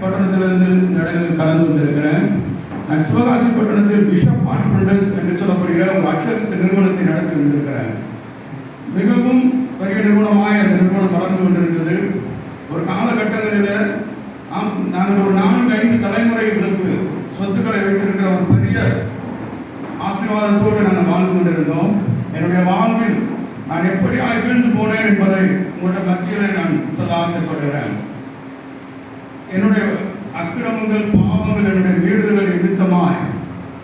பட்டணத்திலிருந்து இந்த கலந்து வந்திருக்கிறேன் நான் சிவகாசி பட்டணத்தில் பிஷப் ஆண்டர்பிரினர்ஸ் என்று சொல்லப்படுகிற ஒரு அச்சரத்து நிறுவனத்தை நடத்தி வந்திருக்கிறேன் மிகவும் பெரிய நிறுவனமாய் அந்த நிறுவனம் வளர்ந்து கொண்டிருந்தது ஒரு காலகட்டங்களில் ஆம், நாங்கள் ஒரு நான்கு ஐந்து தலைமுறைகளுக்கு சொத்துக்களை வைத்திருக்கிற ஒரு பெரிய ஆசீர்வாதத்தோடு நாங்கள் வாழ்ந்து கொண்டிருந்தோம். என்னுடைய வாழ்வில் நான் எப்படி வீழ்ந்து போனேன் என்பதை உங்களுடைய மத்தியில் நான் சொல்ல ஆசைப்படுகிறேன். என்னுடைய அக்கிரமங்கள் பாவங்கள் என்னுடைய வீடுகள் நிமித்தமாய்.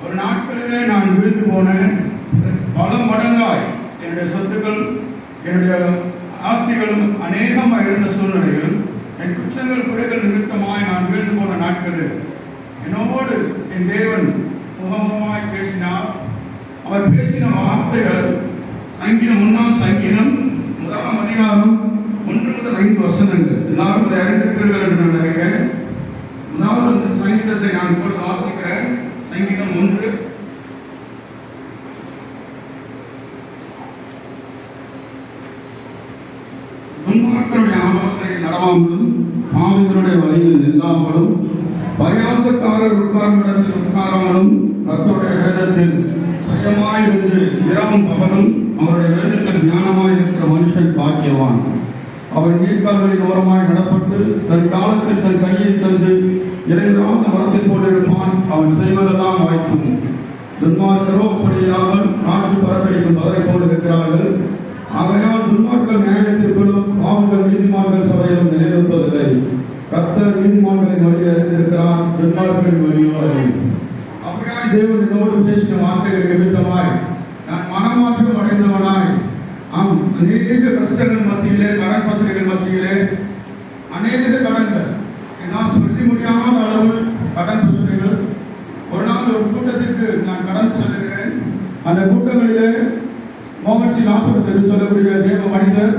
ஒரு நாட்களிலே நான் வீழ்ந்து போனேன். பல மடங்காய் என்னுடைய சொத்துக்கள் என்னுடைய ஆஸ்திகளும் அநேகமாக இருந்த சூழ்நிலைகள் என் குற்றங்கள் குறைகள் நிமித்தமாய் நான் வீழ்ந்து போன நாட்களில் என்னோடு என் தேவன் முகமுகமாய் பேசினார். அவர் பேசின வார்த்தைகள் சங்கீதம் ஒன்றாம் சங்கீதம் முதலாம் அதிகாரம் ஒன்று முதல் ஐந்து வசனங்கள். எல்லாரும் அதை அறிந்திருக்கிறீர்கள் என்று நினைக்கிறேன். சங்கீதத்தை நான் இப்பொழுது வாசிக்கிறேன். சங்கீதம் ஒன்று. துன்மார்க்கருடைய ஆலோசனை நடவாமலும் பாவிகளுடைய வழியில் நில்லாமலும் பரியாசக்காரர் உட்கார்ந்திடத்தில் உட்காராமலும் கத்தோடைய வேதத்தில் பயமாயிருந்து இரவும் பகலும் அவருடைய வேதத்தில் ஞானமாய் இருக்கிற மனுஷன் பாக்கியவான். அவன் நீர்க்கால்களின் ஓரமாய் நடப்பட்டு தன் காலத்தில் தன் கையை தந்து இறைவரான மரத்தில் போட்டிருப்பான் அவன் செய்வதெல்லாம் வாய்க்கும். துன்மார்க்கரோ அப்படியாமல் காற்று பரப்படிக்கும் பதரை போட்டிருக்கிறார்கள். ஆகையால் துன்மார்க்கர் நியாயத்திற்குள்ளும் பாவங்கள் நீதிமான்கள் சபையிலும் நிலைநிற்பதில்லை கர்த்தர் நீதிமான்களின் வழியை அறிந்திருக்கிறார் துன்மார்க்கரின் வழியோ அப்படியாய் தேவன் என்னோடு பேசின வார்த்தைகள் நிமித்தமாய் நான் மனமாற்றம் அடைந்தவனாய். ஆம் அநேக கஷ்டங்கள் மத்தியிலே கடன் பிரச்சனைகள் மத்தியிலே அநேக கடன்கள். என்னால் சொல்லி முடியாத அளவு கடன் பிரச்சனைகள். ஒரு நாள் ஒரு கூட்டத்திற்கு நான் கடன் சொல்லுகிறேன் அந்த கூட்டங்களிலே மோகன்சி சிங் என்று சொல்லக்கூடிய தேவ மனிதர்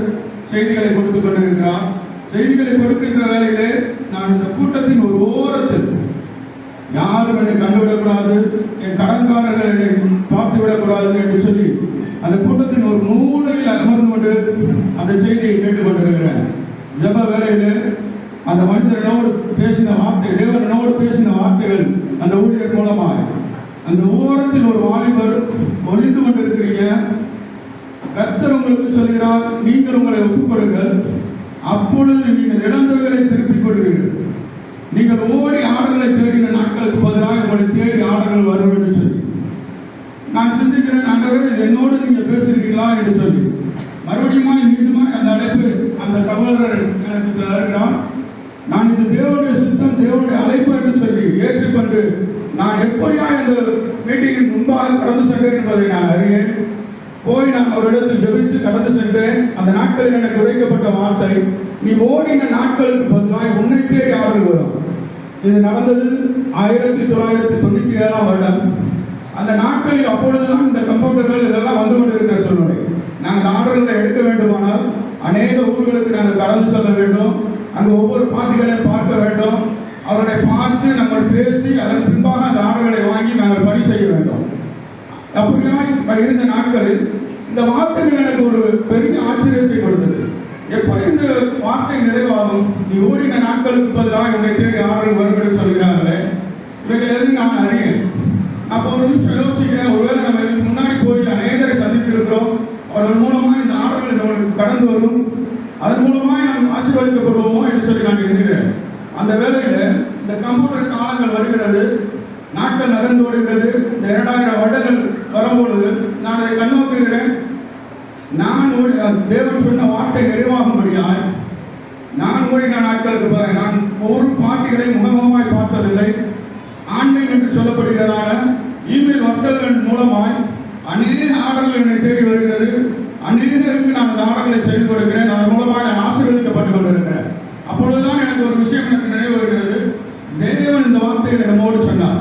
செய்திகளை கொடுத்துக் கொண்டிருக்கிறார். செய்திகளை கொடுக்கின்ற வேலையிலே நான் இந்த கூட்டத்தின் ஒரு ஓரத்தில் யாரும் என்னை கண்டுவிடக்கூடாது என் கடன்காரர்கள் என்னை பார்த்து விடக்கூடாது என்று சொல்லி அந்த கூட்டத்தின் ஒரு மூலையில் அமர்ந்து கொண்டு அந்த செய்தியை கேட்டுக் கொண்டிருக்கிறேன். ஜப வேலையிலே அந்த மனிதனோடு பேசின வார்த்தை தேவனோடு பேசின வார்த்தைகள் அந்த ஊழியர் மூலமாக அந்த ஓரத்தில் ஒரு வாலிபர் ஒளிந்து கொண்டிருக்கிறீங்க. கத்தர் உங்களுக்கு சொல்கிறார் நீங்கள் உங்களை ஒப்புக்கொடுங்கள் அப்பொழுது நீங்கள் இழந்தவர்களை திருப்பிக் கொள்வீர்கள். நீங்கள் ஓடி ஆடல்களை தேடின நாட்களுக்கு பதிலாக உங்களை தேடி ஆடல்கள் வரும் என்று சொல்லி. நான் சிந்திக்கிறேன் ஆண்டவரே இது என்னோடு நீங்கள் பேசுகிறீங்களா என்று சொல்லி. மறுபடியும் மீண்டுமாய் அந்த அழைப்பு அந்த சகோதரர் எனக்கு தருகிறார். நான் இது தேவனுடைய சித்தம் தேவனுடைய அழைப்பு என்று சொல்லி ஏற்றுக்கொண்டு நான் எப்படியா இந்த மீட்டிங்கின் முன்பாக கடந்து சென்றேன் என்பதை நான் அறியேன். போய் நான் அவரிடத்தில் ஜெபித்து கடந்து சென்றேன். அந்த நாட்களில் எனக்கு உரைக்கப்பட்ட வார்த்தை நீ ஓடின நாட்களுக்கு பதிலாக உன்னை தேடி ஆறுதல் வரும். இது நடந்தது ஆயிரத்தி தொள்ளாயிரத்தி தொண்ணூற்றி ஏழாம் வருடம். அந்த நாட்களில் அப்பொழுதுதான் இந்த கம்ப்யூட்டர்கள் இதெல்லாம் வந்து கொண்டிருக்கிற சூழ்நிலை. நாங்கள் ஆர்டர்களை எடுக்க வேண்டுமானால் அநேக ஊர்களுக்கு நாங்கள் கடந்து செல்ல வேண்டும். அந்த ஒவ்வொரு பார்ட்டிகளையும் பார்க்க வேண்டும். அவர்களை பார்த்து நம்ம பேசி அதன் பின்பாக அந்த ஆடுகளை வாங்கி நாங்கள் பணி செய்ய வேண்டும். அப்படியாய் இருந்த நாட்களில் இந்த வார்த்தைகள் எனக்கு ஒரு பெரிய ஆச்சரியத்தை கொடுத்தது. எப்படி இந்த வார்த்தை நிறைவாகும்? நீ ஓடின நாட்களுக்கு பதிலாக உன்னை தேடி ஆர்டர் வரும் என்று சொல்கிறார்களே. இவைகளிலிருந்து நான் அறியேன். அப்போ ஒரு நிமிஷம் யோசிக்கிறேன். ஒருவேளை நம்ம இதுக்கு முன்னாடி போய் அநேகரை சந்தித்திருக்கிறோம். அவர்கள் மூலமாக இந்த ஆர்டர்கள் நம்மளுக்கு கடந்து வரும். அதன் மூலமாக நாம் ஆசீர்வதிக்கப்படுவோமோ என்று சொல்லி நான் எண்ணுகிறேன். அந்த வேலையில் இந்த கம்ப்யூட்டர் காலங்கள் வருகிறது. நாட்கள் நகர்ந்து வருகிறது இந்த இரண்டாயிரம் வருடங்கள் வரும்பொழுது நான் அதை கண்ணோக்குகிறேன். நான் ஓடி தேவன் சொன்ன வார்த்தை நிறைவாகும்படியாய் நான் ஓடின நாட்களுக்கு பிறகு நான் ஒரு பாட்டிகளை முகமுகமாய் பார்த்ததில்லை. ஆன்லைன் என்று சொல்லப்படுகிறதான இமெயில் வர்த்தகங்கள் மூலமாய் அநேக ஆர்டர்கள் என்னை தேடி வருகிறது. அநேகருக்கு நான் அந்த செயல்படுகிறேன் அதன் மூலமாக நான் ஆசீர்வதிக்கப்பட்டு கொண்டிருக்கிறேன். அப்பொழுதுதான் எனக்கு ஒரு விஷயம் எனக்கு நினைவு வருகிறது. தேவன் இந்த வார்த்தையை நம்மோடு சொன்னார்.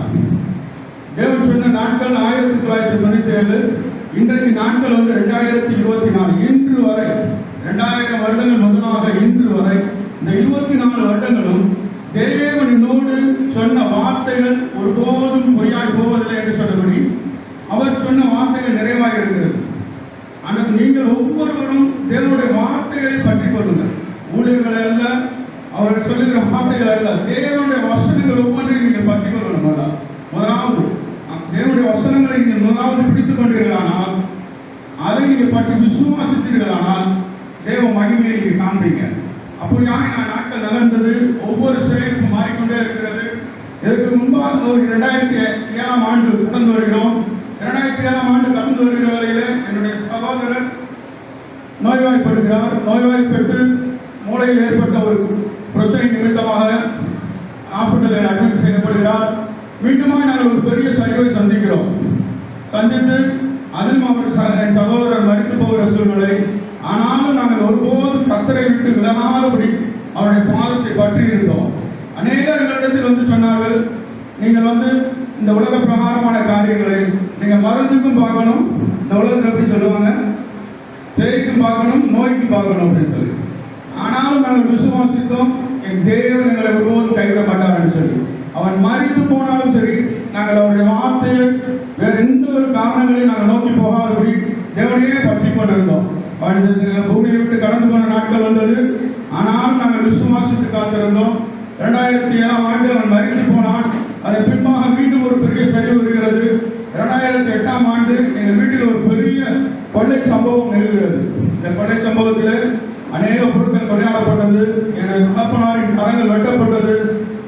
தேவன் சொன்ன நாட்கள் ஆயிரத்தி தொள்ளாயிரத்தி தொண்ணூத்தி ஏழு இன்றைக்கு நாட்கள் வந்து ரெண்டாயிரத்தி இருபத்தி நாலு. இன்று வரை ரெண்டாயிரம் வருடங்கள் முதலாக இன்று வரை இந்த இருபத்தி நாலு வருடங்களும் தேவன் என்னோடு சொன்ன வார்த்தைகள் ஒருபோதும் பொய்யாய் போவதில்லை என்று சொன்னபடி அவர் சொன்ன வார்த்தைகள் நிறைவாக இருக்கிறது. ஆனால் நீங்கள் ஒவ்வொருவரும் தேவனுடைய வார்த்தைகளை பற்றி கொள்ளுங்கள். ஊழியர்கள் அல்ல அவர் சொல்லுகிற வார்த்தைகள் அல்ல. தேவனுடைய வசனங்கள் ஒவ்வொன்றையும் நீங்கள் பற்றி கொள்ளணும். முதலாவது தேவனுடைய வசனங்களை நீங்கள் முதலாவது பிடித்துக் கொண்டீர்களானால் அதை நீங்கள் பற்றி விசுவாசித்தீர்களானால் தேவ மகிமையை நீங்கள் காண்பீங்க. அப்படியாக நான் நாட்கள் நகர்ந்தது ஒவ்வொரு செயலுக்கும் மாறிக்கொண்டே இருக்கிறது. இதற்கு முன்பாக ஒரு இரண்டாயிரத்தி ஏழாம் ஆண்டு கடந்து வருகிறோம். இரண்டாயிரத்தி ஏழாம் ஆண்டு கடந்து வருகிற வரையிலே சகோதரன் நோய்வாய்ப்படுகிறார். நோய்வாய்ப்பட்டு மூளையில் ஏற்பட்ட ஒரு பிரச்சனை நிமித்தமாக ஹாஸ்பிட்டலில் அட்மிட் செய்யப்படுகிறார். மீண்டுமாக நாங்கள் ஒரு பெரிய சரிவை சந்திக்கிறோம். சந்தித்து அதில் அவர் என் சகோதரர் மறித்து போகிற சூழ்நிலை. ஆனாலும் நாங்கள் ஒருபோதும் கத்தரை விட்டு விலகாதபடி அவருடைய பாதத்தை பற்றி இருந்தோம். அநேகர் எங்களிடத்தில் வந்து சொன்னார்கள் நீங்கள் வந்து இந்த உலக பிரகாரமான காரியங்களை நீங்கள் மருந்துக்கும் பார்க்கணும் இந்த உலகத்தில் எப்படி சொல்லுவாங்க? பேய்க்கும் பார்க்கணும் நோய்க்கு பார்க்கணும் அப்படின்னு சொல்லி. ஆனாலும் நாங்கள் விசுவாசித்தோம் என் தேவன் எங்களை ஒருபோதும் கைவிட மாட்டார்னு சொல்லி. அவன் மறித்து போனாலும் சரி நாங்கள் அவருடைய வார்த்தையை வேற எந்த ஒரு காரணங்களையும் நாங்கள் நோக்கி போகாதபடி தேவனையே பற்றி கொண்டிருந்தோம். அவன் பூமியை விட்டு கடந்து போன நாட்கள் வந்தது. ஆனாலும் நாங்கள் விசுவாசித்து காத்திருந்தோம். இரண்டாயிரத்தி ஏழாம் ஆண்டு அவன் மறித்து போனான். அதை பின்பாக மீண்டும் ஒரு பெரிய சரி வருகிறது இரண்டாயிரத்தி எட்டாம் ஆண்டு எங்கள் வீட்டில் ஒரு பெரிய கொள்ளை சம்பவம் நிகழ்கிறது இந்த கொள்ளை சம்பவத்தில் அநேக பொருட்கள் கொலையாடப்பட்டது எனது தகப்பனாரின் கரங்கள் வெட்டப்பட்டது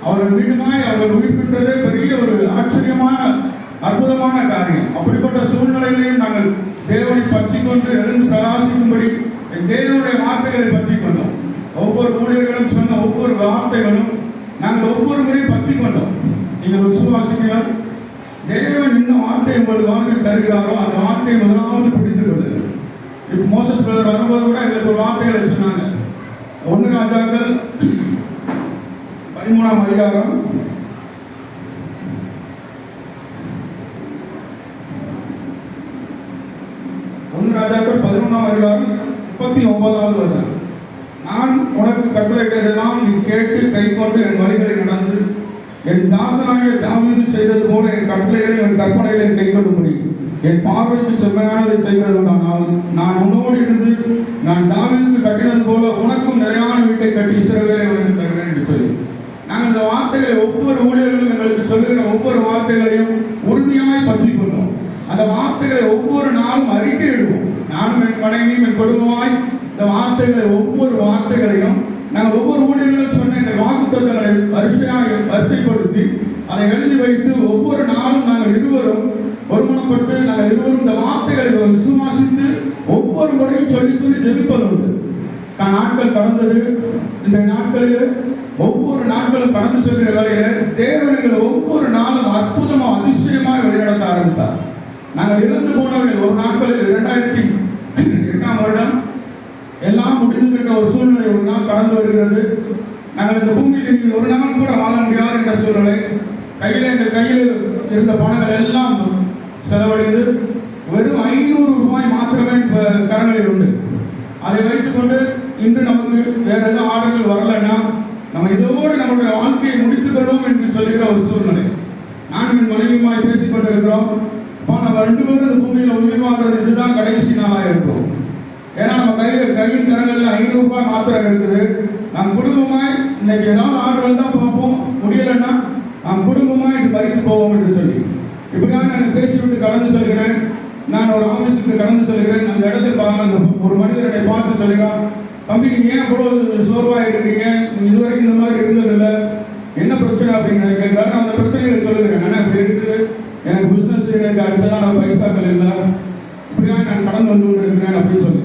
அவர்கள் மீண்டுமாய் அவர்கள் உயிர் பெற்றதே பெரிய ஒரு ஆச்சரியமான அற்புதமான காரியம் அப்படிப்பட்ட சூழ்நிலைகளையும் நாங்கள் தேவனை பற்றி கொண்டு எழுந்து பிரகாசிக்கும்படி என் தேவனுடைய வார்த்தைகளை பற்றி கொண்டோம் ஒவ்வொரு ஊழியர்களும் சொன்ன ஒவ்வொரு வார்த்தைகளும் நாங்கள் ஒவ்வொரு முறையும் பற்றி கொண்டோம் நீங்கள் விசுவாசிக்கிறோம் தேவன் இந்த வார்த்தை உங்கள் வாழ்க்கையில் தருகிறாரோ அந்த வார்த்தையை முதலாவது பிடித்துக் கொள்ளுங்கள் இப்போ மோசஸ் பிரதர் வரும்போது கூட எங்களுக்கு ஒரு வார்த்தைகளை சொன்னாங்க ஒன்று ராஜாக்கள் பதிமூணாம் அதிகாரம் ஒன்று ராஜாக்கள் பதினொன்றாம் அதிகாரம் முப்பத்தி ஒன்பதாவது வருஷம் நான் உனக்கு கட்டளையிட்டதெல்லாம் நீ கேட்டு கைக்கொண்டு என் வழிகளை நடந்து என் தாசனாகிய தாவீது செய்தது போல என் கட்டளைகளை என் கற்பனைகளை கை கொள்ளும்படி. என் பார்வைக்கு செம்மையானதை செய்கிறதுனால் நான் உன்னோடு இருந்து நான் தாவீதுக்கு கட்டினது போல உனக்கும் நிறையான வீட்டை கட்டி இஸ்ரவேலை உனக்கு தருவேன் என்று சொல்லி. நாங்கள் இந்த வார்த்தைகளை ஒவ்வொரு ஊழியர்களும் எங்களுக்கு சொல்லுகிற ஒவ்வொரு வார்த்தைகளையும் உறுதியாய் பற்றி கொள்வோம். அந்த வார்த்தைகளை ஒவ்வொரு நாளும் அறிக்கையிடுவோம் நானும் என் மனைவியும் என் குடும்பமாய் இந்த வார்த்தைகளை ஒவ்வொரு வார்த்தைகளையும் நாங்கள் ஒவ்வொரு ஊழியர்களும் சொன்ன இந்த வாக்குத்தங்களை வரிசையாக வரிசைப்படுத்தி அதை எழுதி வைத்து ஒவ்வொரு நாளும் நாங்கள் இருவரும் ஒருமணப்பட்டு நாங்கள் இருவரும் இந்த வார்த்தைகளை விசுவாசித்து ஒவ்வொரு முறையும் சொல்லி சொல்லி ஜெபிப்பது உண்டு நாட்கள் கடந்தது. இந்த நாட்களில் நாட்கள் பறந்து கடந்து செல்கிற வேலையில தேவனுங்கள் ஒவ்வொரு நாளும் அற்புதமா அதிசயமா விளையாட ஆரம்பித்தார். நாங்கள் இழந்து போனவர்கள் ஒரு நாட்களில் இரண்டாயிரத்தி எட்டாம் வருடம். எல்லாம் முடிந்துவிட்ட ஒரு சூழ்நிலை ஒரு நாள் கடந்து வருகிறது. நாங்கள் இந்த பூமியில் ஒரு நாள் கூட வாழ முடியாது என்ற சூழ்நிலை. கையில் எங்கள் கையில் இருந்த பணங்கள் எல்லாம் செலவழிந்து வெறும் ஐநூறு ரூபாய் மாத்திரமே இப்ப கரங்களில் உண்டு. அதை வைத்துக்கொண்டு இன்று நமக்கு வேற எதுவும் ஆர்டர்கள் வரலைன்னா நம்ம இதோடு நம்முடைய வாழ்க்கையை முடித்துக் கொள்வோம் என்று சொல்கிற ஒரு சூழ்நிலை. நான் என் மனைவியுமாய் பேசிக் கொண்டிருக்கிறோம் இப்போ நம்ம ரெண்டு பேரும் இந்த பூமியில உயிர் வாழ்றது இதுதான் கடைசி நாளாக இருக்கும். ஏன்னா நம்ம கையில் கல்வி தரங்களில் ஐநூறு ரூபாய் மாத்திரம் இருக்குது. நம் குடும்பமாய் இன்னைக்கு ஏதாவது ஆர்டர் தான் பார்ப்போம். முடியலைன்னா நம் குடும்பமாய் இது பறித்து போவோம் என்று சொல்லி. இப்படியாக நான் பேசிவிட்டு கடந்து சொல்கிறேன். நான் ஒரு ஆபீஸுக்கு கடந்து சொல்கிறேன். அந்த இடத்துல பா- அந்த ஒரு மனிதர் பார்த்து சொல்கிறான் தம்பிக்கு ஏன் இவ்வளோ சோர்வாக இருக்கீங்க இது இதுவரைக்கும் இந்த மாதிரி இருந்ததில்லை. என்ன பிரச்சனை அப்படின்னு கேட்கிறாரு நான் அந்த பிரச்சனைகளை சொல்லுகிறேன். ஆனால் இப்படி இருக்குது. எனக்கு பிஸ்னஸ் எனக்கு அடுத்ததான் பைசாக்கள் இல்லை. இப்படியா நான் கடந்து வந்து கொண்டிருக்கிறேன் அப்படின்னு சொல்லி.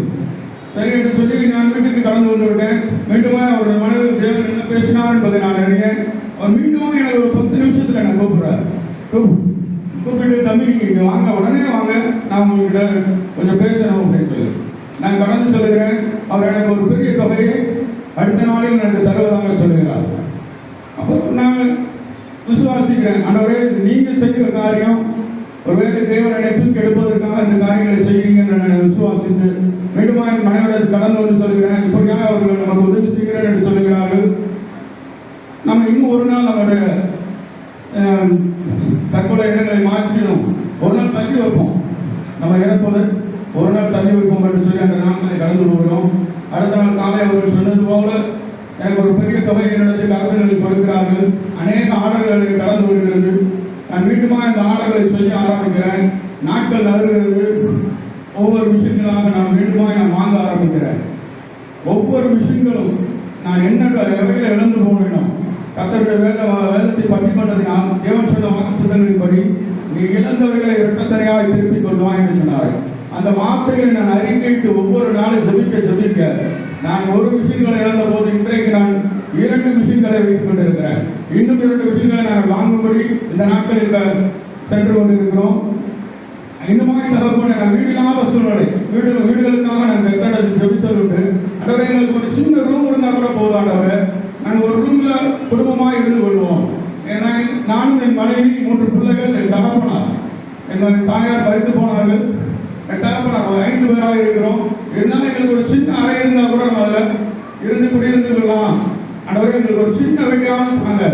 சரி என்று சொல்லி நான் வீட்டுக்கு கடந்து வந்து விட்டேன். மீண்டும் அவர் மனது தேவன் என்ன பேசினார் என்பதை நான் அறிஞன் அவர் மீண்டும் எனக்கு ஒரு பத்து நிமிஷத்தில் எனக்கு கூப்பிட்றாரு. கூப்பிட்டு தம்பி நீங்கள் வாங்க. உடனே வாங்க. நான் உங்ககிட்ட கொஞ்சம் பேசணும் அப்படின்னு சொல்லி. நான் கடந்து சொல்லுகிறேன். அவர் எனக்கு ஒரு பெரிய தொகையை அடுத்த நாளில் எனக்கு தருவதாக சொல்லுகிறார். அப்போ நான் விசுவாசிக்கிறேன். ஆண்டவரே நீங்கள் செய்கிற காரியம். ஒருவேளை தேவன் என்னை தூக்கி எடுப்பதற்காக இந்த காரியங்களை செய்கிறீங்கன்னு நான் விசுவாசித்து மீண்டும் என் மனைவிடத்தில் கடந்து வந்து சொல்கிறேன் இப்படியாக அவர்கள் நமக்கு உதவி செய்கிறேன் என்று சொல்லுகிறார்கள். நம்ம இன்னும் ஒரு நாள் நம்முடைய தற்கொலை இடங்களை மாற்றிடும். ஒரு நாள் தள்ளி வைப்போம். நம்ம இறப்பது ஒரு நாள் தள்ளி வைப்போம் என்று சொல்லி அந்த நாட்களை கலந்து கொள்கிறோம். அடுத்த நாள் காலை அவர்கள் சொன்னது போல எனக்கு ஒரு பெரிய தொகை என்னிடத்தில் கலந்துகளில் கொடுக்கிறார்கள். அநேக ஆர்டர்கள் கலந்து கொள்கிறது. நான் மீண்டுமா இந்த ஆர்டர்களை செய்ய ஆரம்பிக்கிறேன். நாட்கள் நகர்கிறது. ஒவ்வொரு விஷயங்களாக நான் மீண்டுமா நான் வாங்க ஆரம்பிக்கிறேன். ஒவ்வொரு விஷயங்களும் நான் என்ன எவைகளை இழந்து போகணும் கத்தருடைய வேத வேதத்தை பற்றி பண்ணதினால் தேவன் சொன்ன வாக்குத்தங்களின்படி நீ இழந்தவைகளை இரட்டத்தனையாக திருப்பிக் கொள்வாய் என்று சொன்னார்கள். அந்த வார்த்தைகளை நான் அறிக்கையிட்டு ஒவ்வொரு நாளும் ஜபிக்க ஜபிக்க நான் ஒரு விஷயங்களை இழந்த போது இன்றைக்கு நான் இரண்டு விஷயங்களை வைத்துக் கொண்டிருக்கிறேன். இன்னும் இரண்டு விஷயங்களை நான் வாங்கும்படி இந்த நாட்களில் சென்று கொண்டிருக்கிறோம். இன்னுமாய் தகப்பன நான் வீடு இல்லாத சூழ்நிலை. வீடு வீடுகளுக்காக நாங்கள் கட்டடத்தில் ஜெபித்ததுண்டு அடவே எங்களுக்கு ஒரு சின்ன ரூம் இருந்தால் கூட போதாண்டவர் நாங்கள் ஒரு ரூமில் குடும்பமாக இருந்து கொள்வோம். ஏன்னா நானும் என் மனைவி மூன்று பிள்ளைகள் என் தகப்பனார். என் தாயார் பறித்து போனார்கள் எட்டாயிரம் நம்ம ஐந்து பேராக இருக்கிறோம். இருந்தாலும் எங்களுக்கு ஒரு சின்ன அறை இருந்தால் கூட நம்ம அதில் இருந்து குடியிருந்து கொள்ளலாம் அடவே எங்களுக்கு ஒரு சின்ன வீட்டாக இருப்பாங்க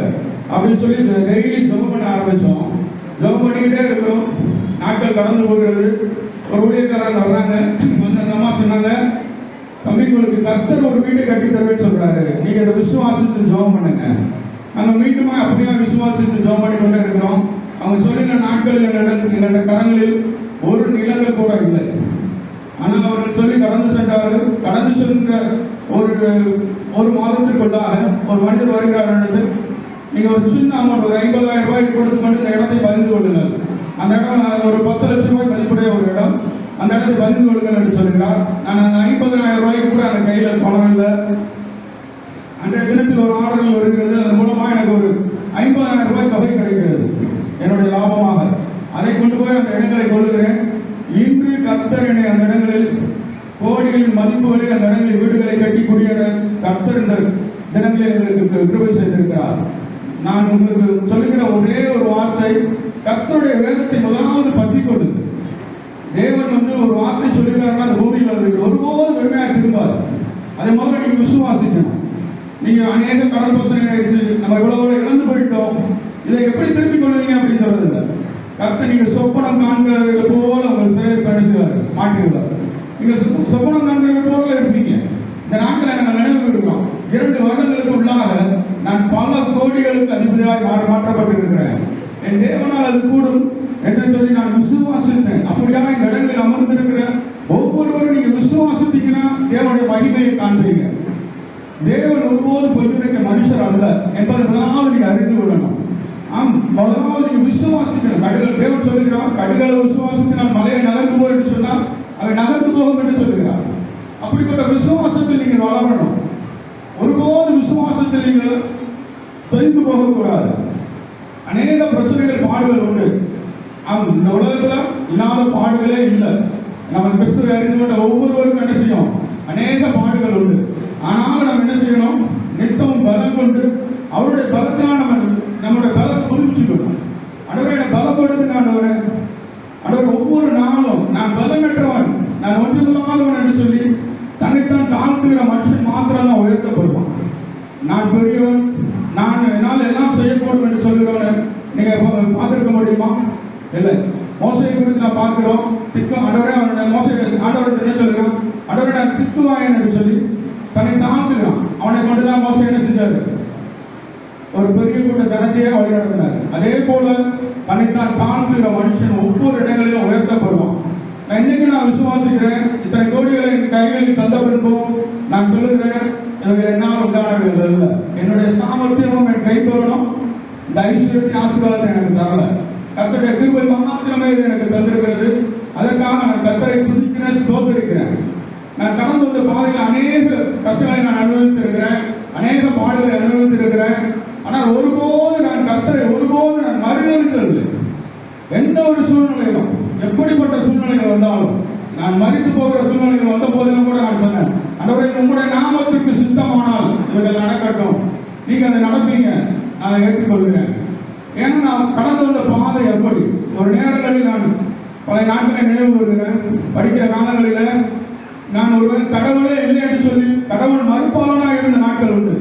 அப்படின்னு சொல்லி டெய்லி ஜெபம் பண்ண ஆரம்பித்தோம் ஜெபம் பண்ணிக்கிட்டே இருக்கிறோம். நாட்கள் கடந்து போகிறது. ஒரு ஊழியக்காரங்க வர்றாங்க. வந்து அந்த அம்மா சொன்னாங்க தம்பி உங்களுக்கு கர்த்தர் ஒரு வீடு கட்டி தருவேன்னு சொல்றாரு. நீங்க அதை விசுவாசித்து ஜெபம் பண்ணுங்க. நாங்கள் மீட்டுமா அப்படியே விசுவாசித்து ஜெபம் பண்ணி கொண்டே இருக்கிறோம். அவங்க சொல்லின நாட்கள் எங்களிடம் என்னென்ன கரங்களில் ஒரு நிலங்கள் கூட இல்லை. ஆனால் அவர்கள் சொல்லி கடந்து சென்றார்கள். கடந்து சென்ற ஒரு ஒரு மாதத்திற்குள்ளாக ஒரு மனிதர் வருகிறார் என்று நீங்கள் ஒரு சின்ன அமௌண்ட் ஒரு ஐம்பதாயிரம் ரூபாய் கொடுத்து மட்டும் இந்த இடத்தை பதிந்து கொள்ளுங்கள். அந்த இடம் ஒரு பத்து லட்சம் ரூபாய் மதிப்புடைய ஒரு இடம். அந்த இடத்தை பதிந்து கொள்ளுங்கள் என்று சொல்கிறார். நான் அந்த ஐம்பதாயிரம் ரூபாய்க்கு கூட அந்த கையில் பணம் இல்லை அன்றைய தினத்தில் ஒரு ஆர்டர்கள் வருகிறது. அதன் மூலமாக எனக்கு ஒரு ஐம்பதாயிரம் ரூபாய் தொகை கிடைக்கிறது. என்னுடைய லாபமாக. அதை கொண்டு போய் அந்த இடங்களை கொள்ளுகிறேன். இன்று கர்த்தர் என்னை அந்த இடங்களில் கோடிகளின் மதிப்புகளில் அந்த இடங்களில் வீடுகளை கட்டி குடியேற கர்த்தர் இந்த தினங்களில் எங்களுக்கு விருப்பம் செய்திருக்கிறார். நான் உங்களுக்கு சொல்லுகிற ஒரே ஒரு வார்த்தை கர்த்தருடைய வேதத்தை முதலாவது பற்றி கொள்ளுங்கள் தேவன் வந்து ஒரு வார்த்தை சொல்லுகிறாருன்னா அந்த பூமியில் அவர்கள் ஒருபோதும் வெறுமையாக திரும்பாது. அதை முதல்ல நீங்க விசுவாசிக்கணும். நீங்க அநேக கடல் பிரச்சனை ஆயிடுச்சு நம்ம இவ்வளவு இழந்து போயிட்டோம். இதை எப்படி திருப்பிக் கொள்வீங்க அப்படின்னு சொல்றது இல்லை கர்த்தர் நீங்கள் சொப்பனம் காண்கிறவர்கள் போல உங்கள் செயல் கணிச்சுவாரு மாற்றிடுவார். நீங்கள் சொப்ப- சொப்பனம் காண்கிறவர்கள் போல இருப்பீங்க. இந்த நாட்டில் நாங்கள் நினைவு இருக்கிறோம் இரண்டு வருடங்களுக்கு உள்ளாக நான் பல கோடிகளுக்கு அதிபதியாக மாற மாற்றப்பட்டிருக்கிறேன். என் தேவனால் அது கூடும் என்று சொல்லி நான் விசுவாசித்தேன். அப்படியாக இந்த இடங்களில் அமர்ந்திருக்கிற ஒவ்வொருவரும் நீங்க விசுவாசித்தீங்கன்னா தேவனுடைய மகிமையை காண்பீங்க. தேவன் ஒருபோது பொய்யுரைக்க மனுஷர் அல்ல என்பதை முதலாவது நீங்க அறிந்து கொள்ளணும். ஆம் முதலாவது நீங்க விசுவாசிக்கணும் கடுகள் தேவன் சொல்லுகிறார் கடுகளை விசுவாசித்தினால் மலையை நகர்ந்து போய் என்று சொன்னால் அவை நகர்ந்து போகும் என்று சொல்லுகிறார். அப்படிப்பட்ட விசுவாசத்தில் நீங்கள் வளரணும். ஒருபோது விசுவாசத்தில் நீங்கள் தொய்ந்து போகக்கூடாது. அநேக பிரச்சனைகள் பாடுகள் உண்டு. ஆம், இந்த உலகத்தில் இல்லாத பாடுகளே இல்லை. நம்ம கிறிஸ்துவ அறிந்து கொண்ட ஒவ்வொருவருக்கும் என்ன செய்யும் அநேக பாடுகள் உண்டு. ஆனாலும் நம்ம என்ன செய்யணும்? நித்தம் பலம் கொண்டு அவருடைய பலத்தினால் நம்ம நம்முடைய பலத்தை புரிஞ்சுக்கணும் அடவே என்னை பலப்படுத்துங்க ஆண்டவரே. அடவர் ஒவ்வொரு நாளும் நான் பலமற்றவன். நான் ஒன்றுமில்லாதவன் என்று சொல்லி தன்னைத்தான் தாழ்த்துகிற மனுஷன் மாத்திரம் தான் உயர்த்தப்படுவான். நான் பெரியவன். நான் என்னால் எல்லாம் செய்யக்கூடும் என்று சொல்கிறவன் நீங்கள் பார்த்துருக்க முடியுமா? இல்லை. மோசையை குறித்து நான் பார்க்கிறோம். திக்கு அடவரே அவனுடைய மோசை ஆண்டவர் என்ன சொல்கிறான் அடவரை நான் திக்குவாயன் என்று சொல்லி தன்னை தாழ்த்துகிறான். அவனை கொண்டுதான் மோசை என்ன செஞ்சாரு? ஒரு பெரிய கூட்ட ஜனத்தையே வழிநடத்தினார் அதே போல தன்னைத்தான் தாழ்த்துகிற மனுஷன் ஒவ்வொரு இடங்களிலும் உயர்த்தப்படுவான். நான் இன்னைக்கு நான் விசுவாசிக்கிறேன் இத்தனை கோடிகளை என் கைகளில் தந்த பின்பும் நான் சொல்லுகிறேன் இவங்க என்னால் உண்டானது அல்ல. என்னுடைய சாமர்த்தியமும் என் கைப்பொருளும் இந்த ஐஸ்வர்யத்தின் ஆசீர்வாதத்தை எனக்கு தரல. கத்தருடைய கிருபை மாத்திரமே இது எனக்கு தந்திருக்கிறது. அதற்காக நான் கத்தரை துதிக்கிறேன் ஸ்தோத்திருக்கிறேன். நான் கடந்து வந்த பாதையில் அநேக கஷ்டங்களை நான் அனுபவித்திருக்கிறேன் அநேக பாடுகளை அனுபவித்திருக்கிறேன். ஆனால் ஒருபோது நான் கத்தரை ஒருபோது நான் மறுதளித்ததில்லை எந்த ஒரு சூழ்நிலையிலும் எப்படிப்பட்ட சூழ்நிலைகள் வந்தாலும் நான் மறித்து போகிற சூழ்நிலைகள் வந்த போதிலும் கூட நான் சொன்னேன் அன்றவரை உங்களுடைய நாமத்துக்கு சித்தமானால் இவர்கள் நடக்கட்டும். நீங்க அதை நடப்பீங்க. நான் அதை ஏற்றுக்கொள்கிறேன். ஏன்னா நான் கடந்து வந்த பாதை எப்படி? ஒரு நேரங்களில் நான் பல நாட்களை நினைவு வருகிறேன் படிக்கிற காலங்களில் நான் ஒருவன் கடவுளே இல்லை என்று சொல்லி கடவுள் மறுப்பாளனாக இருந்த நாட்கள் உண்டு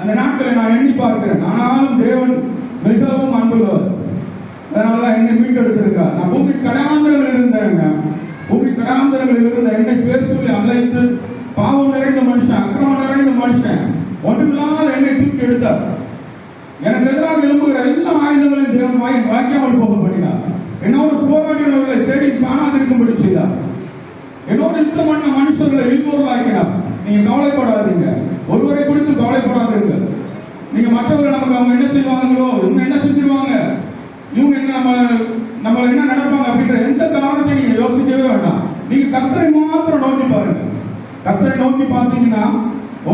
அந்த நாட்களை நான் எண்ணி பார்க்கிறேன் ஆனாலும் தேவன் மிகவும் அன்புள்ளவர் அதனால தான் என்னை மீட்டெடுத்திருக்கார் நான் பூமி கடாந்திரங்கள் இருந்தேங்க பூமி கடாந்திரங்கள் இருந்த என்னை பேர் சொல்லி அழைத்து பாவம் நிறைந்த மனுஷன் அக்கிரமம் நிறைந்த மனுஷன் ஒன்றுமில்லாத என்னை தூக்கி எடுத்தார் எனக்கு எதிராக எழும்புகிற எல்லா ஆயுதங்களையும் தேவன் வாய் வாய்க்காமல் போக பண்ணினார் என்னோடு போராடினவர்களை தேடி காணாதிருக்கும்படி செய்தார் என்னோடு யுத்தம் பண்ண மனுஷர்களை இல்பொருளாக்கினார். நீங்க கவலைப்படாதீங்க. ஒருவரை குறித்து கவலைப்படாதீங்க. நீங்க மற்றவர்கள் நமக்கு அவங்க என்ன செய்வாங்களோ இவங்க என்ன செஞ்சிருவாங்க இவங்க என்ன நம்ம நம்ம என்ன நடப்பாங்க அப்படின்ற எந்த காரணத்தையும் நீங்க யோசிக்கவே வேண்டாம். நீங்க கத்தரை மாத்திரம் நோக்கி பாருங்க. கத்தரை நோக்கி பார்த்தீங்கன்னா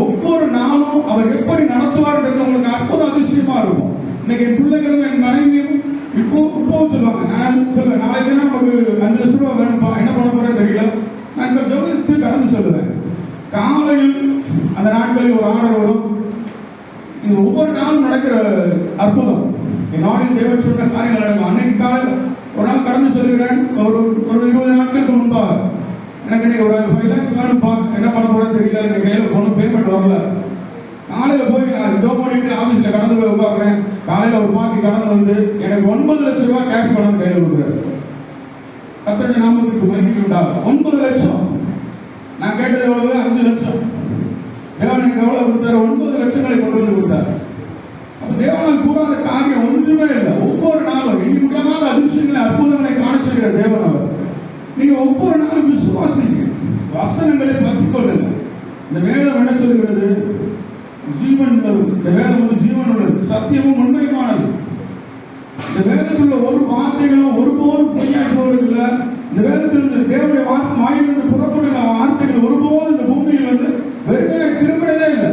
ஒவ்வொரு நாளும் அவர் எப்படி நடத்துவார் உங்களுக்கு அற்புத அதிசயமா இருக்கும். இன்னைக்கு என் பிள்ளைகளும் என் மனைவியும் இப்போ இப்போவும் சொல்லுவாங்க. நான் சொல்லுவேன். நாளைக்கு தினம் நமக்கு அஞ்சு லட்ச ரூபா வேணும்ப்பா என்ன பண்ண போறேன்னு தெரியல. நான் இப்போ ஜோதித்து கடந்து சொல்லுவேன். காலையில் அந்த நாட்களில் ஒரு ஆர்டர் வரும். இது ஒவ்வொரு நாளும் நடக்கிற அற்புதம். என் நாளில் தேவன் சொன்ன காரியங்கள் நடக்கும். அன்னைக்கு காலையில் ஒரு நாள் கடந்து சொல்லுகிறேன் ஒரு ஒரு இருபது நாட்களுக்கு முன்பாக. எனக்கு இன்னைக்கு ஒரு ஃபைவ் லேக்ஸ் வேணும்ப்பா. என்ன பண்ண போறேன்னு தெரியல. எனக்கு கையில் ஒன்றும் பேமெண்ட் வரல. காலையில் போய் நான் ஜோ பண்ணிட்டு ஆஃபீஸில் கடந்து போய் உட்காருறேன். காலையில் ஒரு பாக்கி கடந்து வந்து எனக்கு ஒன்பது லட்சம் ரூபாய் கேஷ் பணம் கையில் கொடுக்குறாரு. கத்தருடைய நாமத்துக்கு மதிப்பு ஒன்பது லட்சம். நான் கேட்டது எவ்வளவு அஞ்சு லட்சம். தேவன் எனக்கு எவ்வளவு கொடுத்தாரு? ஒன்பது லட்சங்களை கொண்டு வந்து கொடுத்தாரு. அப்ப தேவனால் கூடாத காரியம் ஒன்றுமே இல்லை. ஒவ்வொரு நாளும் எண்ணி முடியாத அதிர்ஷ்டங்களை அற்புதங்களை காணிச்சிருக்கிற தேவன் அவர். நீங்க ஒவ்வொரு நாளும் விசுவாசிங்க. வசனங்களை பற்றி கொள்ளுங்க இந்த வேதம் என்ன சொல்லுகிறது? ஜீவன் உள்ளது இந்த வேதம் வந்து ஜீவன் உள்ளது சத்தியமும் உண்மையுமானது இந்த வேதத்தில் உள்ள ஒரு வார்த்தைகளும் ஒருபோதும் பொய்யாய் போவதில்லை. இந்த வேதத்தில் இந்த தேவனுடைய வார்த்தை வாயிலிருந்து புறப்படுகிற வார்த்தைகள் ஒருபோதும் இந்த பூமியில் வந்து வெறுமையாக திரும்பினதே இல்லை.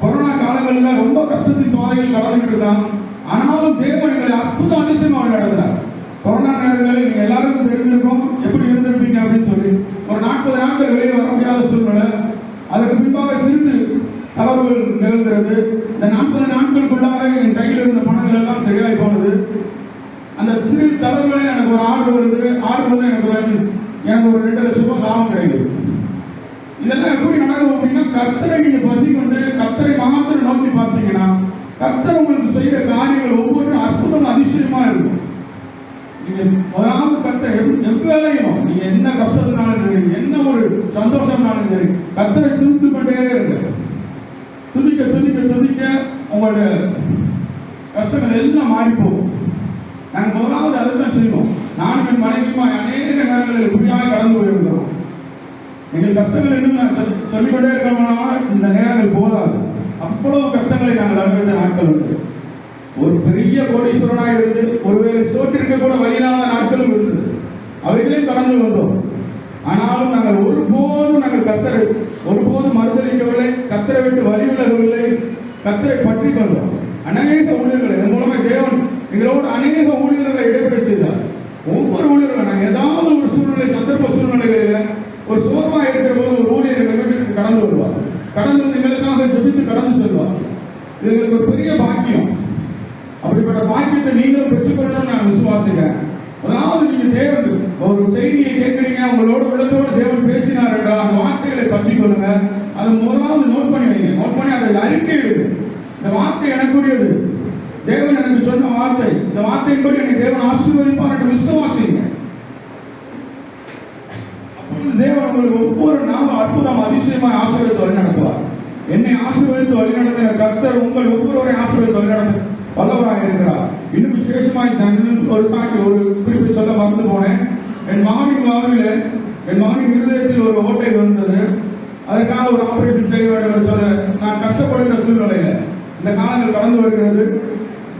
கொரோனா காலங்களில் ரொம்ப கஷ்டத்தின் பாதையில் கடந்துகிட்டு தான் ஆனாலும் தேவன் எங்களை அற்புத அதிசயமாக நடந்தார் கொரோனா நேரங்களில் நீங்க எல்லாருக்கும் தெரிஞ்சிருக்கும் எப்படி இருந்திருப்பீங்க அப்படின்னு சொல்லி ஒரு நாற்பது நாட்கள் வெளியே வர முடியாத சூழ்நிலை அதற்கு பின்பாக சிறிது தவறுகள் நிகழ்கிறது இந்த நாற்பது நாட்களுக்குள்ளாக என் கையில் இருந்த பணங்கள் எல்லாம் சரியாய் போனது அந்த சிறு தவறுகளில் எனக்கு ஒரு ஆர்டர் வருது ஆர்டர் வந்து எனக்கு ஒரு அஞ்சு- எனக்கு ஒரு ரெண்டு லட்ச ரூபாய் லாபம் கிடைக்குது. இதெல்லாம் எப்படி நடக்கும் அப்படின்னா கத்தரை நீங்க பற்றி கொண்டு கத்தரை மாத்திரம் நோக்கி பார்த்தீங்கன்னா கத்தரை உங்களுக்கு செய்யற காரியங்கள் ஒவ்வொன்றும் அற்புதம் அதிசயமா இருக்கும். நீங்க முதலாவது கர்த்தர் எவ்- எவ்வேளையும் நீங்க என்ன கஷ்டத்தினாலும் சரி என்ன ஒரு சந்தோஷம்னாலும் சரி கத்தரை துதித்து கொண்டே இருங்க. துதிக்க துதிக்க துதிக்க உங்களுடைய கஷ்டங்கள் எல்லாம் மாறி போகும். நாங்கள் முதலாவது அதை தான் செய்வோம். நானும் என் மனைவியுமா அநேக நேரங்களில் இப்படியாக கடந்து போயிருந்தோம் எங்கள் கஷ்டங்கள் இன்னும் நான் சொல்லிக்கொண்டே இருக்கணும்னா இந்த நேரங்கள் போதாது. அவ்வளவு கஷ்டங்களை நாங்கள் அனுபவித்த நாட்கள் உண்டு. ஒரு பெரிய கோடீஸ்வரனாக இருந்து ஒருவேளை சோற்றிருக்க கூட வழியில்லாத நாட்களும் இருந்தது அவைகளையும் கடந்து வந்தோம். ஆனாலும் நாங்கள் ஒருபோதும் நாங்கள் கத்தரை ஒருபோதும் மறுதளிக்கவில்லை கத்தரை விட்டு வழி விலகவில்லை கத்தரை பற்றி கொண்டோம். அநேக ஊழியர்களை இதன் மூலமாக தேவன் எங்களோட அநேக ஊழியர்களை இடைபெற செய்தார். ஒவ்வொரு ஊழியர்களும் நாங்கள் ஏதாவது ஒரு சூழ்நிலை சந்தர்ப்ப சூழ்நிலைகளில் ஒரு சோர்வாக இருக்கிற போது ஒரு ஊழியர் எங்கள் வீட்டுக்கு கடந்து வருவார். கடந்து வந்து எங்களுக்காக ஜெபித்து கடந்து செல்வார். இது எங்களுக்கு ஒரு பெரிய பாக்கியம். அப்படிப்பட்ட பாக்கியத்தை நீங்களும் பெற்றுக்கொள்ளணும்னு நான் விசுவாசிக்கிறேன். அதாவது நீங்க தேவன் ஒரு செய்தியை கேட்குறீங்க உங்களோட உள்ளத்தோடு தேவன் பேசினார் அந்த வார்த்தைகளை பற்றி கொள்ளுங்க. அதை முதலாவது நோட் பண்ணி வைங்க. நோட் பண்ணி அதை அறிக்கை இந்த வார்த்தை எனக்குரியது. தேவன் எனக்கு சொன்ன வார்த்தை. இந்த வார்த்தையின்படி எனக்கு தேவன் ஆசீர்வதிப்பார் என்று விசுவாசிங்க அப்பொழுது தேவன் உங்களுக்கு ஒவ்வொரு நாம அற்புதம் அதிசயமாய் ஆசீர்வதித்து வழிநடத்துவார். என்னை ஆசீர்வதித்து வழிநடத்தின கர்த்தர் உங்கள் ஒவ்வொருவரை ஆசீர்வதித்து வழிநடத்த வல்லவராக இருக்கிறார். இன்னும் விசேஷமாய் நான் ஒரு சாட்சி ஒரு குறிப்பு சொல்ல மறந்து போனேன். என் மகனின் வாழ்வில் என் மகனின் இருதயத்தில் ஒரு ஓட்டை வந்தது அதற்காக ஒரு ஆபரேஷன் செய்ய வேண்டும் என்று சொல்ல நான் கஷ்டப்படுகிற சூழ்நிலையில் இந்த காலங்கள் கடந்து வருகிறது.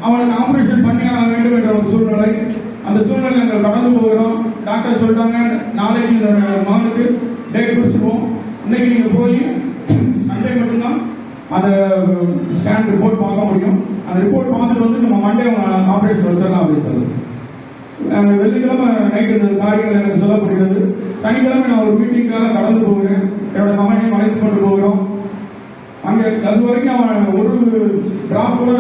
அவனுக்கு ஆபரேஷன் பண்ணி ஆக வேண்டும் என்ற ஒரு சூழ்நிலை. அந்த சூழ்நிலை நாங்கள் கடந்து போகிறோம். டாக்டர் சொல்லிட்டாங்க நாளைக்கு இந்த மகனுக்கு டேட் குறிச்சிருவோம் இன்னைக்கு நீங்க போய் சண்டே மட்டும்தான் அந்த ஸ்கேன் ரிப்போர்ட் பார்க்க முடியும். அந்த ரிப்போர்ட் பார்த்துட்டு வந்து நம்ம மண்டே ஆபரேஷன் வச்சிடலாம் அப்படின்னு சொல்லி வெள்ளிக்கிழமை நைட்டு இந்த காரியங்கள் எனக்கு சொல்லப்படுகிறது. சனிக்கிழமை நான் ஒரு மீட்டிங்காக கடந்து போகிறேன். என்னோட மகனையும் அழைத்து கொண்டு போகிறோம். அங்கே அது வரைக்கும் அவன் ஒரு டிராப் கூட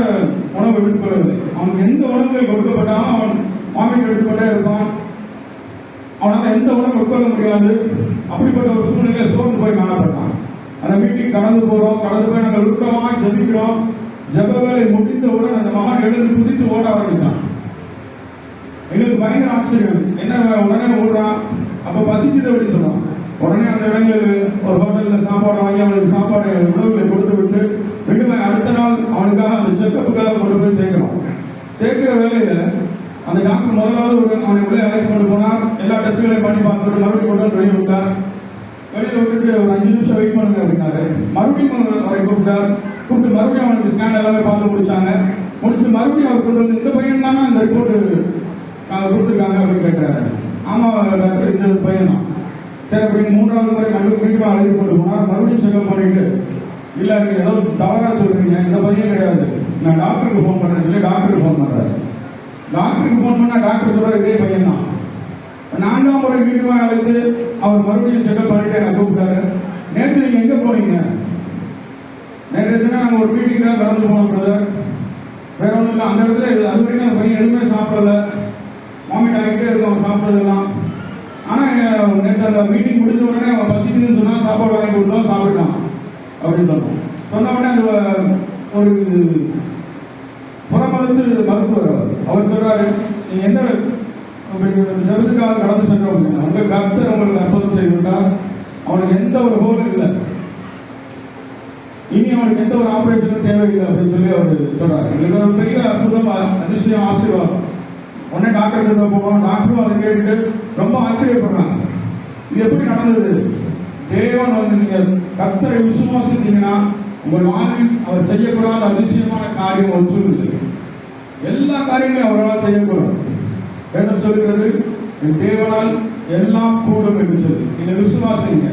உணவு எடுத்துக்கொள்ளவில்லை அவனுக்கு எந்த உணவுகள் கொடுக்கப்பட்டாலும் அவன் வாமிட் எடுத்துக்கொண்டே இருப்பான். அவனால் எந்த உணவு உட்கொள்ள முடியாது. அப்படிப்பட்ட ஒரு சூழ்நிலையை சோர்ந்து போய் காணப்பட்டான். அந்த மீட்டிங் கடந்து போகிறோம் கடந்து போய் நாங்கள் உருக்கமாக ஜபிக்கிறோம். ஜப வேலை முடிந்தவுடன் அந்த மகன் எழுந்து குதித்து ஓட ஆரம்பித்தான். எங்களுக்கு பயங்கர ஆச்சரியம். என்ன உடனே ஓடுறான். அப்போ பசிக்குது அப்படின்னு சொன்னான் உடனே அந்த இடங்களுக்கு ஒரு ஹோட்டலில் சாப்பாடு வாங்கி அவனுக்கு சாப்பாடு உணவுகளை கொடுத்து விட்டு மீண்டும் அடுத்த நாள் அவனுக்காக அந்த செக்கப்புக்காக கொண்டு போய் சேர்க்கிறோம். சேர்க்கிற வேலையில் அந்த டாக்டர் முதலாவது ஒரு அவனை உள்ளே அழைத்து கொண்டு போனால் எல்லா டெஸ்ட்களையும் பண்ணி பார்த்துட்டு மறுபடியும் கொண்டு வந்து வெளியே விட்டார். வெளியில் விட்டுட்டு ஒரு அஞ்சு நிமிஷம் வெயிட் பண்ணுங்க அப்படின்னாரு. மறுபடியும் அவரை கூப்பிட்டார். கூப்பிட்டு மறுபடியும் அவனுக்கு ஸ்கேன் எல்லாமே பார்த்து முடிச்சாங்க. முடிச்சு மறுபடியும் அவர் கொண்டு வந்து இந்த பையன் தானே? அந்த ரிப்போர்ட் கொடுத்துருக்காங்க அப்படின்னு கேட்டார். ஆமாம் டாக்டர் இந்த பையன் தான். சரி அப்படின்னு மூன்றாவது முறை மறுபடியும் மீண்டும் அழைத்து கொண்டு போனால் மறுபடியும் செக்அப் பண்ணிட்டு. இல்ல நீங்க ஏதோ தவறா சொல்றீங்க இந்த பையன் கிடையாது. நான் டாக்டருக்கு ஃபோன் பண்றேன் சொல்லி டாக்டருக்கு ஃபோன் பண்றாரு. டாக்டருக்கு ஃபோன் பண்ணா டாக்டர் சொல்ற இதே பையன் தான். நான்காம் முறை மீண்டும் அழைத்து அவர் மறுபடியும் செக்அப் பண்ணிட்டு என்ன கூப்பிட்டாரு. நேற்று நீங்க எங்க போனீங்க? நேற்று தினம் நாங்கள் ஒரு மீட்டிங் தான் கலந்து போனோம் பிரதர் வேற ஒன்றும் இல்லை அந்த இடத்துல அது வரைக்கும் அந்த பையன் எதுவுமே சாப்பிடல. வாமிட் ஆகிட்டே இருக்கும் அவன் சாப்பிட்றதெல்லாம் ஆனால் நேற்று அந்த மீட்டிங் முடிஞ்ச உடனே அவன் பசிக்குதுன்னு சொன்னால் சாப்பாடு வாங்கி கொடுத்தோம் சாப்பிட்டான் அப்படின்னு சொன்னோம் சொன்ன உடனே அந்த ஒரு புறமதத்து மருத்துவர் அவர். அவர் நீங்கள் என்ன எந்த ஜபத்துக்காக கடந்து சென்றோம் அப்படின்னா உங்க கர்த்தர் உங்களுக்கு அற்புதம் செய்து அவனுக்கு எந்த ஒரு ஹோலும் இல்லை. இனி அவனுக்கு எந்த ஒரு ஆபரேஷனும் தேவையில்லை அப்படின்னு சொல்லி அவர் சொல்றாரு. இது ஒரு பெரிய அற்புதம் அதிசயம் ஆசீர்வாதம். உடனே டாக்டர் கிட்ட போவோம். டாக்டரும் அதை கேட்டுட்டு ரொம்ப ஆச்சரியப்படுறாங்க. இது எப்படி நடந்தது? தேவன் வந்து நீங்க கத்தரை விசுவாசித்தீங்கன்னா உங்கள் வாழ்வில் அவர் செய்யக்கூடாத அதிசயமான காரியம் ஒன்றும் இல்லை எல்லா காரியங்களையும் அவரால் செய்யக்கூடும் வேதம் சொல்கிறது என் தேவனால் எல்லாம் கூடும் என்று சொல்லி. நீங்க விசுவாசிங்க.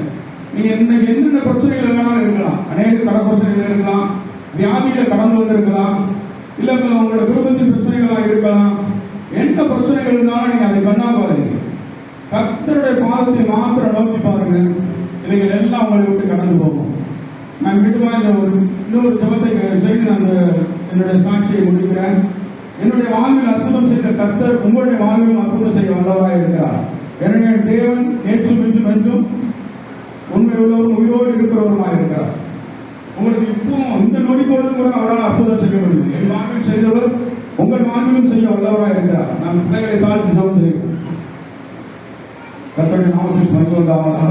நீங்க என்ன என்னென்ன பிரச்சனைகள் வேணாலும் இருக்கலாம். அநேக கட பிரச்சனைகள் இருக்கலாம். வியாதியில கடந்து வந்திருக்கலாம். இல்ல உங்களோட குடும்பத்தின் பிரச்சனைகளாக இருக்கலாம். எந்த பிரச்சனைகள் இருந்தாலும் நீங்க அதை கண்ணா பாருங்க கத்தருடைய பாதத்தை மாத்திரம் நோக்கி பாருங்க. இவைகள் எல்லாம் உங்களை விட்டு கடந்து போகும். நான் விட்டுமா இந்த ஒரு இன்னொரு ஜபத்தை செய்து அந்த என்னுடைய சாட்சியை முடிக்கிறேன். என்னுடைய வாழ்வில் அற்புதம் செய்த கத்தர் உங்களுடைய வாழ்வில் அற்புதம் செய்ய வல்லவராக இருக்கிறார். எனவே தேவன் நேற்றும் இன்றும் என்றும் உண்மை உள்ளவரும் உயிரோடு இருக்கிறவருமாக இருக்கிறார். உங்களுக்கு இப்போ இந்த நொடி பொழுது கூட அவரால் அற்புதம் செய்ய முடியும். என் வாழ்வில் செய்தவர் உங்கள் வாழ்விலும் செய்ய வல்லவராக இருக்கிறார் நாம் பிள்ளைகளை தாழ்த்தி சோதனை கர்த்தருடைய நாமத்தில் பரிசுத்தாமாக